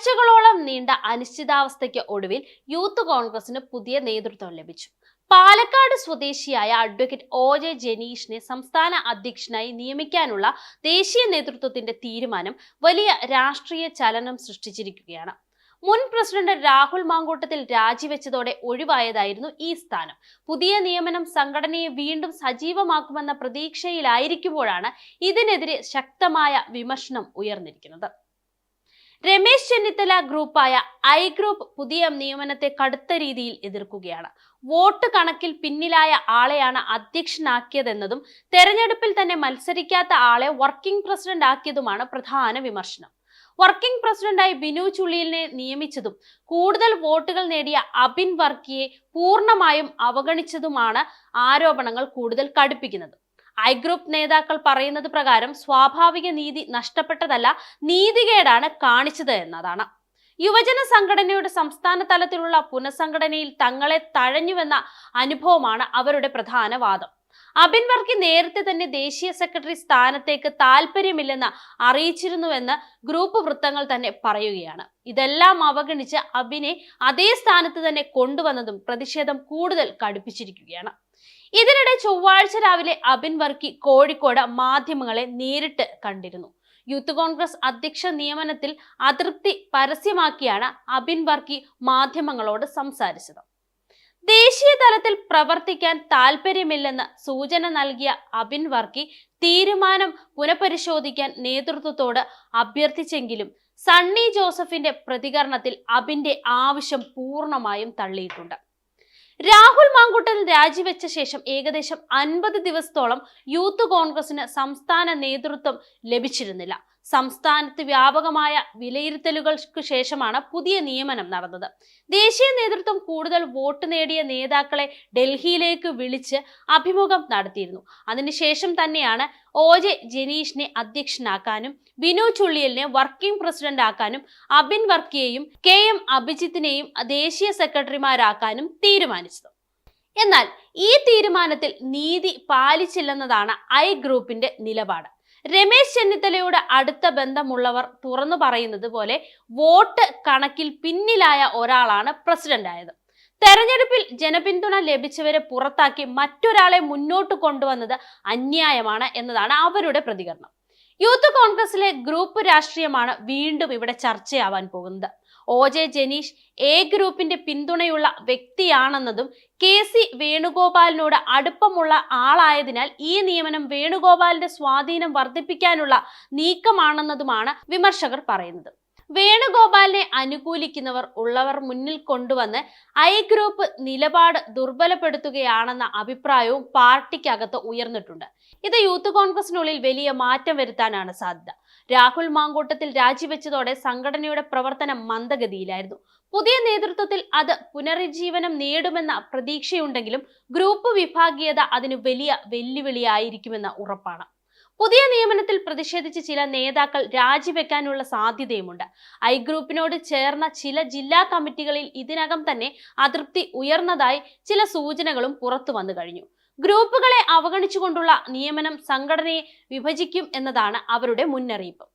ആഴ്ചകളോളം നീണ്ട അനിശ്ചിതാവസ്ഥയ്ക്ക് ഒടുവിൽ യൂത്ത് കോൺഗ്രസിന് പുതിയ നേതൃത്വം ലഭിച്ചു. പാലക്കാട് സ്വദേശിയായ അഡ്വക്കേറ്റ് ഒ ജെ ജനീഷിനെ സംസ്ഥാന അധ്യക്ഷനായി നിയമിക്കാനുള്ള ദേശീയ നേതൃത്വത്തിന്റെ തീരുമാനം വലിയ രാഷ്ട്രീയ ചലനം സൃഷ്ടിച്ചിരിക്കുകയാണ്. മുൻ പ്രസിഡന്റ് രാഹുൽ മാങ്കൂട്ടത്തിൽ രാജിവെച്ചതോടെ ഒഴിവായതായിരുന്നു ഈ സ്ഥാനം. പുതിയ നിയമനം സംഘടനയെ വീണ്ടും സജീവമാക്കുമെന്ന പ്രതീക്ഷയിലായിരിക്കുമ്പോഴാണ് ഇതിനെതിരെ ശക്തമായ വിമർശനം ഉയർന്നിരിക്കുന്നത്. രമേശ് ചെന്നിത്തല ഗ്രൂപ്പായ ഐ ഗ്രൂപ്പ് പുതിയ നിയമനത്തെ കടുത്ത രീതിയിൽ എതിർക്കുകയാണ്. വോട്ട് കണക്കിൽ പിന്നിലായ ആളെയാണ് അധ്യക്ഷനാക്കിയതെന്നതും തെരഞ്ഞെടുപ്പിൽ തന്നെ മത്സരിക്കാത്ത ആളെ വർക്കിംഗ് പ്രസിഡന്റ് ആക്കിയതുമാണ് പ്രധാന വിമർശനം. വർക്കിംഗ് പ്രസിഡന്റായി ബിനു ചുള്ളിലിനെ നിയമിച്ചതും കൂടുതൽ വോട്ടുകൾ നേടിയ അബിൻ വർക്കിയെ പൂർണമായും അവഗണിച്ചതുമാണ് ആരോപണങ്ങൾ കൂടുതൽ കടുപ്പിക്കുന്നത്. ഐ ഗ്രൂപ്പ് നേതാക്കൾ പറയുന്നത് പ്രകാരം സ്വാഭാവിക നീതി നഷ്ടപ്പെട്ടതല്ല നീതികേടാണ് കാണിച്ചത് എന്നതാണ്. യുവജന സംഘടനയുടെ സംസ്ഥാന തലത്തിലുള്ള പുനഃസംഘടനയിൽ തങ്ങളെ തഴഞ്ഞുവെന്ന അനുഭവമാണ് അവരുടെ പ്രധാന വാദം. അബിൻ വർക്കി നേരത്തെ തന്നെ ദേശീയ സെക്രട്ടറി സ്ഥാനത്തേക്ക് താല്പര്യമില്ലെന്ന് അറിയിച്ചിരുന്നുവെന്ന് ഗ്രൂപ്പ് വൃത്തങ്ങൾ തന്നെ പറയുകയാണ്. ഇതെല്ലാം അവഗണിച്ച് അബിനെ അതേ സ്ഥാനത്ത് തന്നെ കൊണ്ടുവന്നതും പ്രതിഷേധം കൂടുതൽ കടുപ്പിച്ചിരിക്കുകയാണ്. ഇതിനിടെ ചൊവ്വാഴ്ച രാവിലെ അബിൻ വർക്കി കോഴിക്കോട് മാധ്യമങ്ങളെ നേരിട്ട് കണ്ടിരുന്നു. യൂത്ത് കോൺഗ്രസ് അധ്യക്ഷ നിയമനത്തിൽ അതൃപ്തി പരസ്യമാക്കിയാണ് അബിൻ വർക്കി മാധ്യമങ്ങളോട് സംസാരിച്ചത്. ദേശീയ തലത്തിൽ പ്രവർത്തിക്കാൻ താല്പര്യമില്ലെന്ന് സൂചന നൽകിയ അബിൻ വർക്കി തീരുമാനം പുനഃപരിശോധിക്കാൻ നേതൃത്വത്തോട് അഭ്യർത്ഥിച്ചെങ്കിലും സണ്ണി ജോസഫിന്റെ പ്രതികരണത്തിൽ അബിന്റെ ആവശ്യം പൂർണമായും തള്ളിയിട്ടുണ്ട്. രാഹുൽ മാങ്കുട്ടൻ രാജിവെച്ച ശേഷം ഏകദേശം അൻപത് ദിവസത്തോളം യൂത്ത് കോൺഗ്രസിന് സംസ്ഥാന നേതൃത്വം ലഭിച്ചിരുന്നില്ല. സംസ്ഥാനത്ത് വ്യാപകമായ വിലയിരുത്തലുകൾക്ക് ശേഷമാണ് പുതിയ നിയമനം നടന്നത്. ദേശീയ നേതൃത്വം കൂടുതൽ വോട്ട് നേടിയ നേതാക്കളെ ഡൽഹിയിലേക്ക് വിളിച്ച് അഭിമുഖം നടത്തിയിരുന്നു. അതിനുശേഷം തന്നെയാണ് ഒ ജെ ജനീഷിനെ അധ്യക്ഷനാക്കാനും വിനു ചുള്ളിയലിനെ വർക്കിംഗ് പ്രസിഡന്റ് ആക്കാനും അബിൻ വർക്കിയെയും കെ എം അഭിജിത്തിനെയും ദേശീയ സെക്രട്ടറിമാരാക്കാനും തീരുമാനിച്ചത്. എന്നാൽ ഈ തീരുമാനത്തിൽ നീതി പാലിച്ചില്ലെന്നതാണ് ഐ ഗ്രൂപ്പിന്റെ നിലപാട്. രമേശ് ചെന്നിത്തലയോട് അടുത്ത ബന്ധമുള്ളവർ തുറന്നു പറയുന്നത് പോലെ വോട്ട് കണക്കിൽ പിന്നിലായ ഒരാളാണ് പ്രസിഡന്റ് ആയത് തെരഞ്ഞെടുപ്പിൽ ജനപിന്തുണ ലഭിച്ചവരെ പുറത്താക്കി മറ്റൊരാളെ മുന്നോട്ട് കൊണ്ടുവന്നത് അന്യായമാണ് എന്നതാണ് അവരുടെ പ്രതികരണം. യൂത്ത് കോൺഗ്രസിലെ ഗ്രൂപ്പ് രാഷ്ട്രീയമാണ് വീണ്ടും ഇവിടെ ചർച്ചയാവാൻ പോകുന്നത്. ഒ. ജെ. ജനീഷ് എ ഗ്രൂപ്പിന്റെ പിന്തുണയുള്ള വ്യക്തിയാണെന്നതും കെ. സി. വേണുഗോപാലിനോട് അടുപ്പമുള്ള ആളായതിനാൽ ഈ നിയമനം വേണുഗോപാലിന്റെ സ്വാധീനം വർദ്ധിപ്പിക്കാനുള്ള നീക്കമാണെന്നതുമാണ് വിമർശകർ പറയുന്നത്. വേണുഗോപാലിനെ അനുകൂലിക്കുന്നവർ ഉള്ളവർ മുന്നിൽ കൊണ്ടുവന്ന് ഐ ഗ്രൂപ്പ് നിലപാട് ദുർബലപ്പെടുത്തുകയാണെന്ന അഭിപ്രായവും പാർട്ടിക്കകത്ത് ഉയർന്നിട്ടുണ്ട്. ഇത് യൂത്ത് കോൺഗ്രസിനുള്ളിൽ വലിയ മാറ്റം വരുത്താനാണ് സാധ്യത. രാഹുൽ മാങ്കൂട്ടത്തിൽ രാജിവെച്ചതോടെ സംഘടനയുടെ പ്രവർത്തനം മന്ദഗതിയിലായിരുന്നു. പുതിയ നേതൃത്വത്തിൽ അത് പുനരുജ്ജീവനം നേടുമെന്ന പ്രതീക്ഷയുണ്ടെങ്കിലും ഗ്രൂപ്പ് വിഭാഗീയത അതിന് വലിയ വെല്ലുവിളിയായിരിക്കുമെന്ന ഉറപ്പാണ്. പുതിയ നിയമനത്തിൽ പ്രതിഷേധിച്ച് ചില നേതാക്കൾ രാജിവെക്കാനുള്ള സാധ്യതയുമുണ്ട്. ഐ ഗ്രൂപ്പിനോട് ചേർന്ന ചില ജില്ലാ കമ്മിറ്റികളിൽ ഇതിനകം തന്നെ അതൃപ്തി ഉയർന്നതായി ചില സൂചനകളും പുറത്തു വന്നു കഴിഞ്ഞു. ഗ്രൂപ്പുകളെ അവഗണിച്ചുകൊണ്ടുള്ള നിയമനം സംഘടനയെ വിഭജിക്കും എന്നതാണ് അവരുടെ മുന്നറിയിപ്പ്.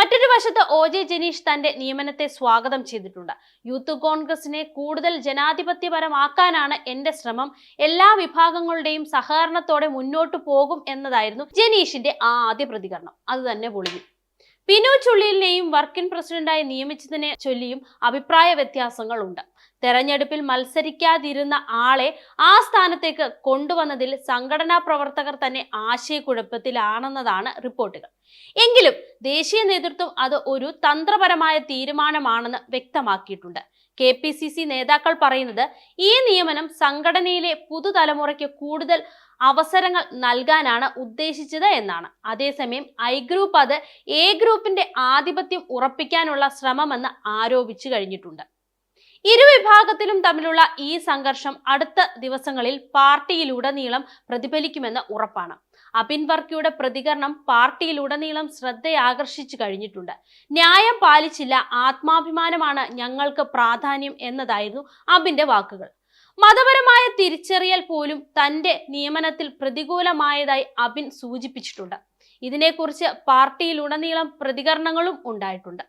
മറ്റൊരു വശത്ത് ഒ ജെ ജനീഷ് തന്റെ നിയമനത്തെ സ്വാഗതം ചെയ്തിട്ടുണ്ട്. യൂത്ത് കോൺഗ്രസിനെ കൂടുതൽ ജനാധിപത്യപരമാക്കാനാണ് എന്റെ ശ്രമം. എല്ലാ വിഭാഗങ്ങളുടെയും സഹകരണത്തോടെ മുന്നോട്ടു പോകും എന്നതായിരുന്നു ജനീഷിന്റെ ആദ്യ പ്രതികരണം. അത് തന്നെ പൊളിഞ്ഞു. പിനു ചുള്ളിലിനെയും വർക്കിംഗ് പ്രസിഡന്റായി നിയമിച്ചതിനെ ചൊല്ലിയും അഭിപ്രായ വ്യത്യാസങ്ങളുണ്ട്. തെരഞ്ഞെടുപ്പിൽ മത്സരിക്കാതിരുന്ന ആളെ ആ സ്ഥാനത്തേക്ക് കൊണ്ടുവന്നതിൽ സംഘടനാ പ്രവർത്തകർ തന്നെ ആശയക്കുഴപ്പത്തിലാണെന്നതാണ് റിപ്പോർട്ടുകൾ. എങ്കിലും ദേശീയ നേതൃത്വം അത് ഒരു തന്ത്രപരമായ തീരുമാനമാണെന്ന് വ്യക്തമാക്കിയിട്ടുണ്ട്. കെ പി സി സി നേതാക്കൾ പറയുന്നത് ഈ നിയമനം സംഘടനയിലെ പുതുതലമുറയ്ക്ക് കൂടുതൽ അവസരങ്ങൾ നൽകാനാണ് ഉദ്ദേശിച്ചത് എന്നാണ്. അതേസമയം ഐ ഗ്രൂപ്പ് അത് എ ഗ്രൂപ്പിന്റെ ആധിപത്യം ഉറപ്പിക്കാനുള്ള ശ്രമമെന്ന് ആരോപിച്ചു കഴിഞ്ഞിട്ടുണ്ട്. ഇരുവിഭാഗത്തിലും തമ്മിലുള്ള ഈ സംഘർഷം അടുത്ത ദിവസങ്ങളിൽ പാർട്ടിയിലുടനീളം പ്രതിഫലിക്കുമെന്ന് ഉറപ്പാണ്. അബിൻ വർക്കിയുടെ പ്രതികരണം പാർട്ടിയിലുടനീളം ശ്രദ്ധയാകർഷിച്ചു കഴിഞ്ഞിട്ടുണ്ട്. ന്യായം പാലിച്ചില്ല ആത്മാഭിമാനമാണ് ഞങ്ങൾക്ക് പ്രാധാന്യം എന്നതായിരുന്നു അബിന്റെ വാക്കുകൾ. മതപരമായ തിരിച്ചറിയൽ പോലും തന്റെ നിയമനത്തിൽ പ്രതികൂലമായതായി അബിൻ സൂചിപ്പിച്ചിട്ടുണ്ട്. ഇതിനെക്കുറിച്ച് പാർട്ടിയിലുടനീളം പ്രതികരണങ്ങളും ഉണ്ടായിട്ടുണ്ട്.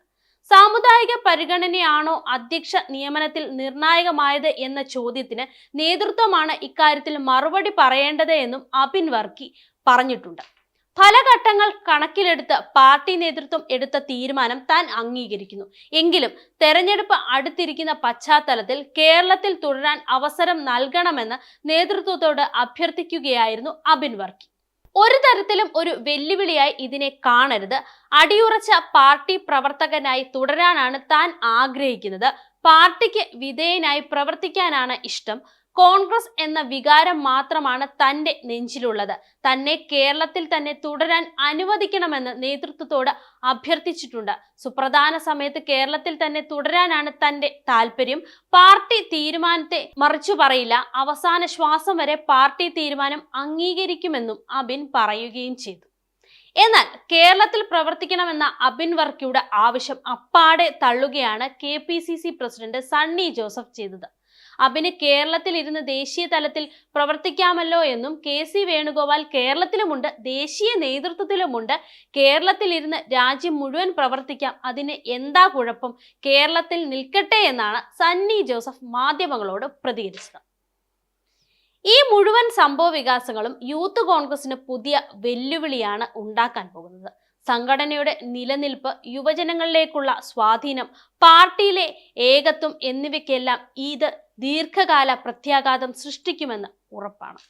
സാമുദായിക പരിഗണനയാണോ അധ്യക്ഷ നിയമനത്തിൽ നിർണായകമായത് എന്ന ചോദ്യത്തിന് നേതൃത്വമാണ് ഇക്കാര്യത്തിൽ മറുപടി പറയേണ്ടത് എന്നും അബിൻ വർക്കി പറഞ്ഞിട്ടുണ്ട്. പല ഘട്ടങ്ങൾ കണക്കിലെടുത്ത് പാർട്ടി നേതൃത്വം എടുത്ത തീരുമാനം താൻ അംഗീകരിക്കുന്നു. എങ്കിലും തെരഞ്ഞെടുപ്പ് അടുത്തിരിക്കുന്ന പശ്ചാത്തലത്തിൽ കേരളത്തിൽ തുടരാൻ അവസരം നൽകണമെന്ന് നേതൃത്വത്തോട് അഭ്യർത്ഥിക്കുകയായിരുന്നു അബിൻ വർക്കി. ഒരു തരത്തിലും ഒരു വെല്ലുവിളിയായി ഇതിനെ കാണരുത്. അടിയുറച്ച പാർട്ടി പ്രവർത്തകനായി തുടരാനാണ് താൻ ആഗ്രഹിക്കുന്നത്. പാർട്ടിക്ക് വിധേയനായി പ്രവർത്തിക്കാനാണ് ഇഷ്ടം. കോൺഗ്രസ് എന്ന വികാരം മാത്രമാണ് തന്റെ നെഞ്ചിലുള്ളത്. തന്നെ കേരളത്തിൽ തന്നെ തുടരാൻ അനുവദിക്കണമെന്ന് നേതൃത്വത്തോട് അഭ്യർത്ഥിച്ചിട്ടുണ്ട്. സുപ്രധാന സമയത്ത് കേരളത്തിൽ തന്നെ തുടരാനാണ് തന്റെ താല്പര്യം പാർട്ടി തീരുമാനത്തെ മറിച്ചു പറയില്ല. അവസാന ശ്വാസം വരെ പാർട്ടി തീരുമാനം അംഗീകരിക്കുമെന്നും അബിൻ പറയുകയും ചെയ്തു. എന്നാൽ കേരളത്തിൽ പ്രവർത്തിക്കണമെന്ന അബിൻ വർക്കിയുടെ ആവശ്യം അപ്പാടെ തള്ളുകയാണ് K P C C president Sunny Joseph ചെയ്തത്. അബിന് കേരളത്തിൽ ഇരുന്ന് ദേശീയ തലത്തിൽ പ്രവർത്തിക്കാമല്ലോ എന്നും കെ സി വേണുഗോപാൽ കേരളത്തിലുമുണ്ട് ദേശീയ നേതൃത്വത്തിലുമുണ്ട്. കേരളത്തിൽ ഇരുന്ന് രാജ്യം മുഴുവൻ പ്രവർത്തിക്കാം. അതിന് എന്താ കുഴപ്പം? കേരളത്തിൽ നിൽക്കട്ടെ എന്നാണ് സണ്ണി ജോസഫ് മാധ്യമങ്ങളോട് പ്രതികരിച്ചത്. ഈ മുഴുവൻ സംഭവ വികാസങ്ങളും യൂത്ത് കോൺഗ്രസിന് പുതിയ വെല്ലുവിളിയാണ് ഉണ്ടാക്കാൻ പോകുന്നത്. സംഘടനയുടെ നിലനിൽപ്പ് യുവജനങ്ങളിലേക്കുള്ള സ്വാധീനം പാർട്ടിയിലെ ഏകത്വം എന്നിവയ്ക്കെല്ലാം ഇത് ദീർഘകാല പ്രത്യാഘാതം സൃഷ്ടിക്കുമെന്ന് ഉറപ്പാണ്.